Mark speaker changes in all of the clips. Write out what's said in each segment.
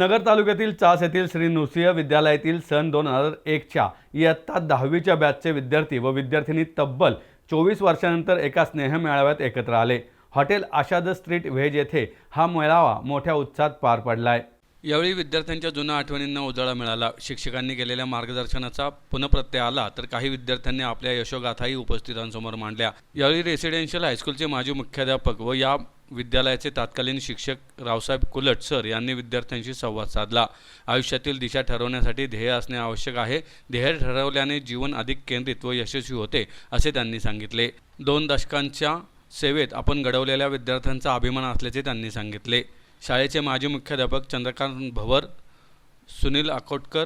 Speaker 1: नगर तालुक्यातील चास येथील श्री नृसिंह विद्यालयातील सन दोन हजार एकच्या इयत्ता दहावीच्या बॅचचे विद्यार्थी व विद्यार्थिनी तब्बल चोवीस वर्षानंतर एका स्नेह मेळाव्यात एकत्र आले. हॉटेल आशाद स्ट्रीट व्हेज येथे हा मेळावा मोठ्या उत्साहात पार पडलाय. यावेळी विद्यार्थ्यांच्या जुन्या आठवणींना उजाळा मिळाला. शिक्षकांनी केलेल्या मार्गदर्शनाचा पुनप्रत्यय आला तर काही विद्यार्थ्यांनी आपल्या यशोगाथाही उपस्थितांसमोर मांडल्या. यावेळी रेसिडेन्शियल हायस्कूलचे माजी मुख्याध्यापक व या विद्यालयाचे तत्कालीन शिक्षक रावसाहेब कुलट सर यांनी विद्यार्थ्यांशी संवाद साधला. आयुष्यातील दिशा ठरवण्यासाठी ध्येय असणे आवश्यक आहे. ध्येय ठरवल्याने जीवन अधिक केंद्रित व यशस्वी होते असे त्यांनी सांगितले. दोन दशकांच्या सेवेत आपण घडवलेल्या विद्यार्थ्यांचा अभिमान असल्याचे त्यांनी सांगितले. शाळेचे माजी मुख्याध्यापक Chandrakant Bhavar Sunil Akotkar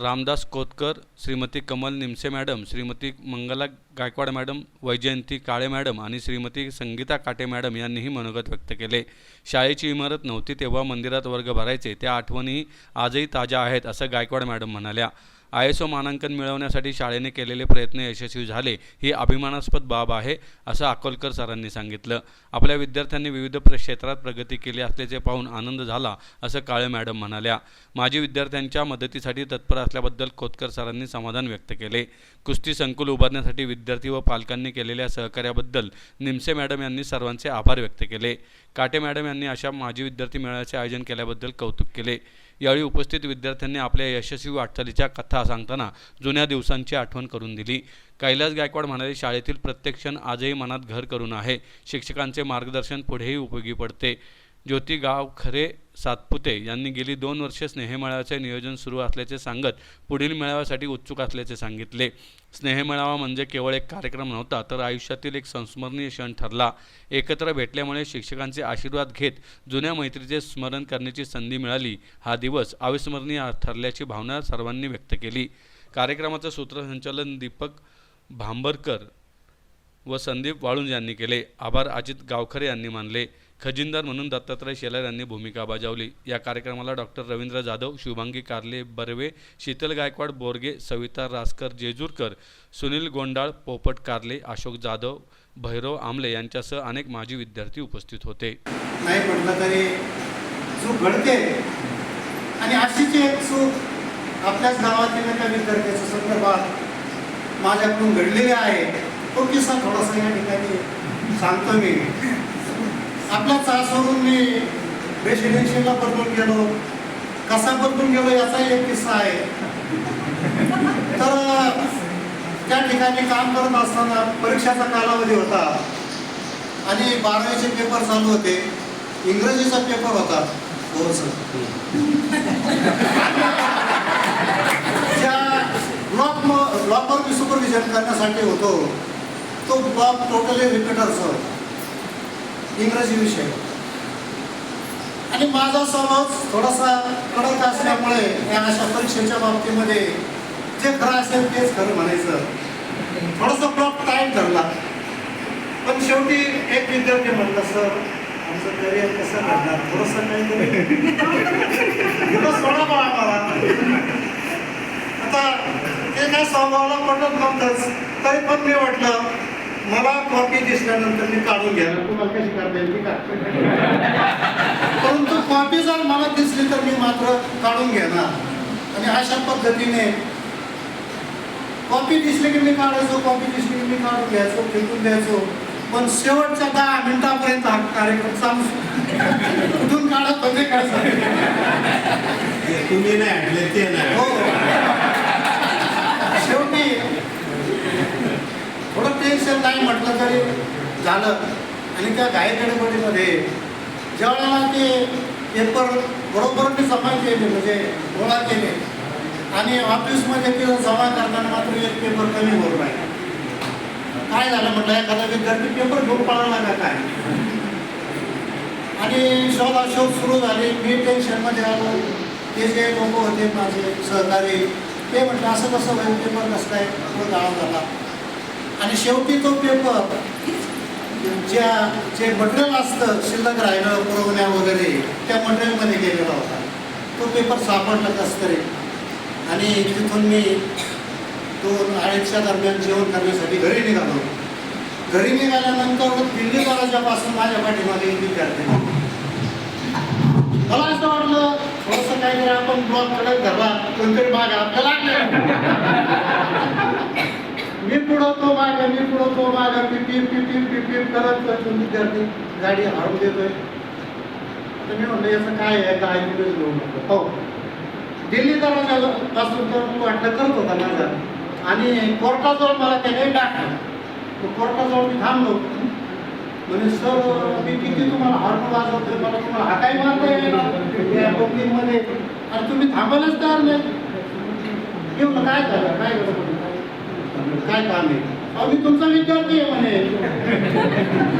Speaker 1: Ramdas Kotkar Shrimati Kamal Nimse madam Shrimati Mangala Gaikwad madam Vaijayanti Kale madam आणि श्रीमती संगीता काटे मॅडम यांनीही मनोगत व्यक्त केले. शाळेची इमारत नव्हती तेव्हा मंदिरात वर्ग भरायचे. त्या आठवणी आजही ताज्या आहेत असं गायकवाड मॅडम म्हणाल्या. आय एस ओ मानांकन मिळवण्यासाठी शाळेने केलेले प्रयत्न यशस्वी झाले ही अभिमानास्पद बाब आहे असं अकोलकर सरांनी सांगितलं. आपल्या विद्यार्थ्यांनी विविध प्र क्षेत्रात प्रगती केली असल्याचे पाहून आनंद झाला असं काळे मॅडम म्हणाल्या. माजी विद्यार्थ्यांच्या मदतीसाठी तत्पर असल्याबद्दल खोतकर सरांनी समाधान व्यक्त केले. कुस्ती संकुल उभारण्यासाठी विद्यार्थी व पालकांनी केलेल्या सहकार्याबद्दल निमसे मॅडम यांनी सर्वांचे आभार व्यक्त केले. काटे मॅडम यांनी अशा माजी विद्यार्थी मेळाव्याचे आयोजन केल्याबद्दल कौतुक केले. यावेळी उपस्थित विद्यार्थ्यांनी आपल्या यशस्वी वाटचालीच्या कथा सांगताना जुन्या दिवसांची आठवण करून दिली. कैलास गायकवाड म्हणाले शाळेतील प्रत्येक क्षण आजही मनात घर करून आहे. शिक्षकांचे मार्गदर्शन पुढेही उपयोगी पडते. ज्योती गावखरे सातपुते यांनी गेली दोन वर्षे स्नेहमेळाव्याचे नियोजन सुरू असल्याचे सांगत पुढील मेळाव्यासाठी उत्सुक असल्याचे सांगितले. स्नेहमेळावा म्हणजे केवळ एक कार्यक्रम नव्हता तर आयुष्यातील एक संस्मरणीय क्षण ठरला. एकत्र भेटल्यामुळे शिक्षकांचे आशीर्वाद घेत जुन्या मैत्रीचे स्मरण करण्याची संधी मिळाली. हा दिवस अविस्मरणीय ठरल्याची भावना सर्वांनी व्यक्त केली. कार्यक्रमाचं सूत्रसंचालन दीपक भांबरकर व संदीप वाळुंज यांनी केले. आभार अजित गावखरे यांनी मानले. खजिनदार म्हणून दत्तात्रय शेलार यांनी भूमिका बजावली. या कार्यक्रमाला डॉक्टर रवींद्र जाधव शुभांगी कारले बर्वे शीतल गायकवाड बोरगे सविता रासकर जेजूरकर सुनील गोंडाळ पोपट कारले अशोक जाधव भैरव आमले यांच्यासह अनेक माजी विद्यार्थी उपस्थित होते.
Speaker 2: नाही म्हटलं तरी चूक घडते. आणि अशीच एक चूक आपल्याच गावातील एका विद्यार्थ्याच्या संदर्भात माझ्याकडून घडलेली आहे. तो किस्सा थोडासा या ठिकाणी सांगतो मी. आपल्या चासवरून मी रेसिडेन्शियलला बदलून गेलो. कसा बदलून गेलो याचाही एक किस्सा आहे. तर त्या ठिकाणी काम करत असताना परीक्षाचा कालावधी होता. आणि बारावीचे पेपर चालू होते. इंग्रजीचा पेपर होता. हो सर ज्या ब्लॉक ब्लॉकवर मी सुपरविजन करण्यासाठी होतो. तो ब्लॉक टोटली रिपीटरचा इंग्रजी विषय. आणि माझा स्वभाव थोडासा कडक असल्यामुळे या अशा परीक्षेच्या बाबतीमध्ये जे खरं असेल तेच खरं म्हणायचं. थोडासा ब्लॉक टाईम ठरला. पण शेवटी एक विद्यार्थी म्हणला सर आमचं करिअर कसं घडणार? थोडंसं काहीतरी. सोडा बा आम्हाला. आता ते काय स्वभावाला पडत नव्हतंच. तरी पण मी वाटलं मला कॉपी दिसल्यानंतर मी काढून घ्यायला का परंतु कॉपी जर मला दिसली तर मी मात्र काढून घेणार. आणि अशा पद्धतीने कॉपी दिसली की मी काढायचो कॉपी दिसली की मी काढून घ्यायचो फेकून द्यायचो. पण शेवटच्या दहा मिनिटापर्यंत हा कार्यक्रम चालू कुठून काढत होते काय
Speaker 3: तुम्ही नाही आणले ते नाही
Speaker 2: हो. शेवटी थोडं टेन्शन नाही म्हटलं तरी झालं. आणि त्या घाई गडबडीमध्ये ज्यावेळेला ते पेपर बरोबर मी जमा केले म्हणजे गोळा केले आणि ऑफिसमध्ये ते जमा करताना मात्र एक पेपर कमी होत नाही. काय झालं म्हटलं एखादा विद्यार्थी पेपर घेऊन पळाला का काय? आणि शोधाशोध सुरू झाली. मी टेन्शनमध्ये आलो. ते जे लोक होते माझे सहकारी ते म्हटलं असं कसं होईल पेपर कसं काय? तो गाळा झाला. आणि शेवटी तो पेपर ज्या जे मटेरियल असतं शिल्लक राहिलं पुरवण्या वगैरे त्या मटेरियलमध्ये गेलेला होता. तो पेपर सापडला कसं तरी आणि तिथून मी दोन अडीचच्या दरम्यान जेवण करण्यासाठी घरी निघालो. घरी निघाल्यानंतर दिल्ली कॉलेजापासून माझ्या पाठीमागे एक विद्यार्थी मला असं वाटलं थोडंसं काहीतरी आपण ब्लॉककडे धरला. कोणतरी माग आपल्याला मी पुढं तो माग मी पुढं तो माग पिपीप पिपीप पिपीप करत तो विद्यार्थी गाडी हळून देतोय. तर मी म्हणलं याचं काय आहे? काय तिथे घेऊ नको. हो. दिल्ली दरवाजा पासून तर वाटलं करत होता माझा. आणि कोर्टाजवळ मला त्याने टाकलं. तो कोर्टाजवळ मी थांबलो. म्हणजे सर मी किती तुम्हाला हॉर्न वाजवतोय? मला तुम्हाला हाकाय मारता येणार या पब्लिकमध्ये आणि तुम्ही थांबायलाच तयार नाही. काय झालं? काय झालं? काय काम आहे? अहो मी तुमचा विद्यार्थी आहे म्हणे.